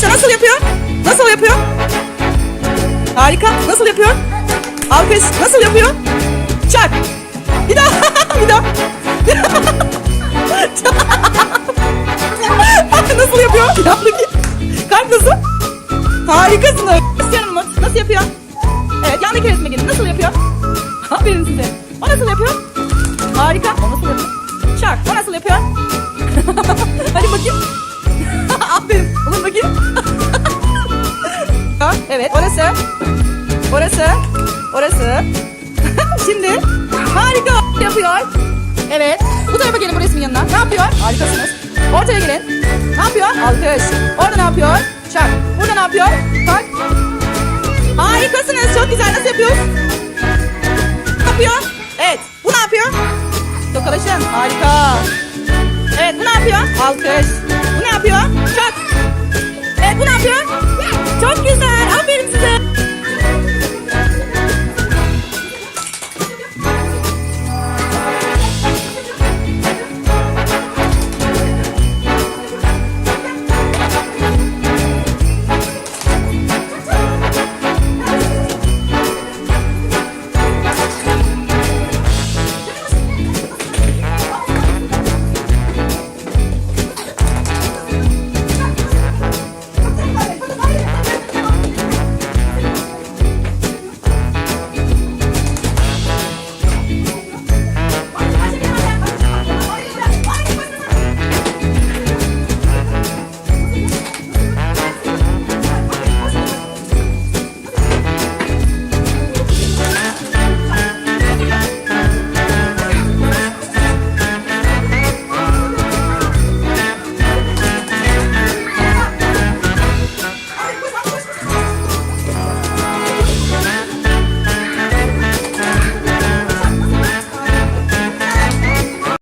Başla nasıl yapıyor? Nasıl yapıyor? Harika. Nasıl yapıyor? Alkış. Nasıl yapıyor? Çak. Bir daha. bir daha. nasıl yapıyor? Daha bakayım. Kalp nasıl? Harikasın. Umut nasıl yapıyor? Evet yandaki resme gelin. Nasıl yapıyor? Aferin size. O nasıl yapıyor? Harika. O nasıl yapıyor? Şak. O nasıl yapıyor? Evet orası. Orası. Orası. Şimdi harika yapıyor. Evet. Bu tarafa gelin bu resmin yanına. Ne yapıyor? Harikasınız. Ortaya gelin. Ne yapıyor? Alkış. Orada ne yapıyor? Çak. Burada ne yapıyor? Tak. Harikasınız. Çok güzel. Nasıl yapıyoruz? Ne yapıyor? Evet. Bu ne yapıyor? Tokalaşın. Harika. Evet bu ne yapıyor? Alkış.